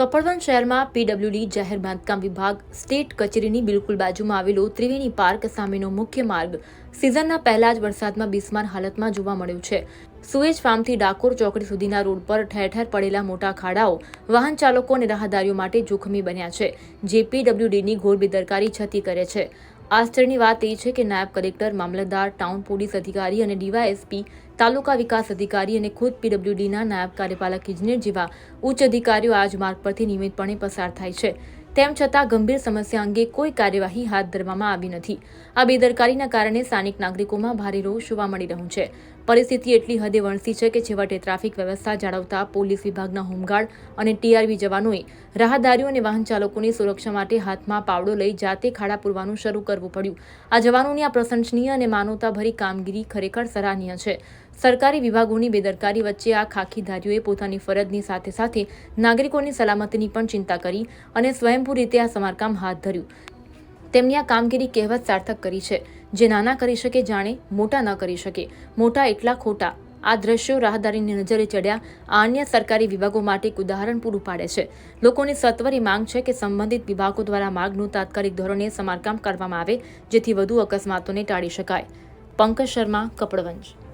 કપડવંજ શહેરમાં પીડબ્લ્યુડી જાહેર બાંધકામ વિભાગ સ્ટેટ કચેરીની બિલકુલ બાજુમાં આવેલો ત્રિવેણી પાર્ક સામેનો મુખ્ય માર્ગ સિઝનના પહેલા જ વરસાદમાં બિસ્માર હાલતમાં જોવા મળ્યો છે. સુએજ ફાર્મથી ડાકોર ચોકડી સુધીના રોડ પર ઠેર ઠેર પડેલા મોટા ખાડાઓ વાહન ચાલકો અને રાહદારીઓ માટે જોખમી બન્યા છે, જે પીડબ્લ્યુડીની ઘોર બેદરકારી છતી કરે છે. આશ્ચર્યની વાત એ છે કે નાયબ કલેક્ટર, મામલતદાર, ટાઉન પોલીસ અધિકારી અને ડીવાયએસપી, તાલુકા વિકાસ અધિકારી અને ખુદ પીડબ્લ્યુડીના નાયબ કાર્યપાલક ઇજનેર જેવા ઉચ્ચ અધિકારીઓ આજ માર્ગ પરથી નિયમિતપણે પસાર થાય છે. તેમ છતાં ગંભીર સમસ્યા અંગે કોઈ કાર્યવાહી હાથ ધરવામાં આવી નથી. આ બેદરકારીના કારણે સ્થાનિક નાગરિકોમાં ભારે રોષ જોવા મળી રહ્યું છે. પરિસ્થિતિ એટલી હદે વણસી છે કે છેવટે ટ્રાફિક વ્યવસ્થા જાળવતા પોલીસ વિભાગના હોમગાર્ડ અને ટીઆરબી જવાનોએ રાહદારીઓ અને વાહન ચાલકોની સુરક્ષા માટે હાથમાં પાવડો લઈ જાતે ખાડા પૂરવાનું શરૂ કરવું પડ્યું. આ જવાનોની આ પ્રશંસનીય અને માનવતાભરી કામગીરી ખરેખર સરાહનીય છે. સરકારી વિભાગોની બેદરકારી વચ્ચે આ ખાખીધારીઓએ પોતાની ફરજની સાથે સાથે નાગરિકોની સલામતીની પણ ચિંતા કરી અને સ્વયંભૂ રીતે આ સમારકામ હાથ ધર્યું. તેમની આ કામગીરી કહેવત સાર્થક કરી છે. જે નાના કરી શકે, જાણે મોટા ન કરી શકે. મોટા એટલા ખોટા. આ દ્રશ્યો રાહદારીની નજરે ચડ્યા આ અન્ય સરકારી વિભાગો માટે એક ઉદાહરણ પૂરું પાડે છે. લોકોની સત્વરી માંગ છે કે સંબંધિત વિભાગો દ્વારા માર્ગનું તાત્કાલિક ધોરણે સમારકામ કરવામાં આવે, જેથી વધુ અકસ્માતોને ટાળી શકાય. પંકજ શર્મા, કપડવંજ.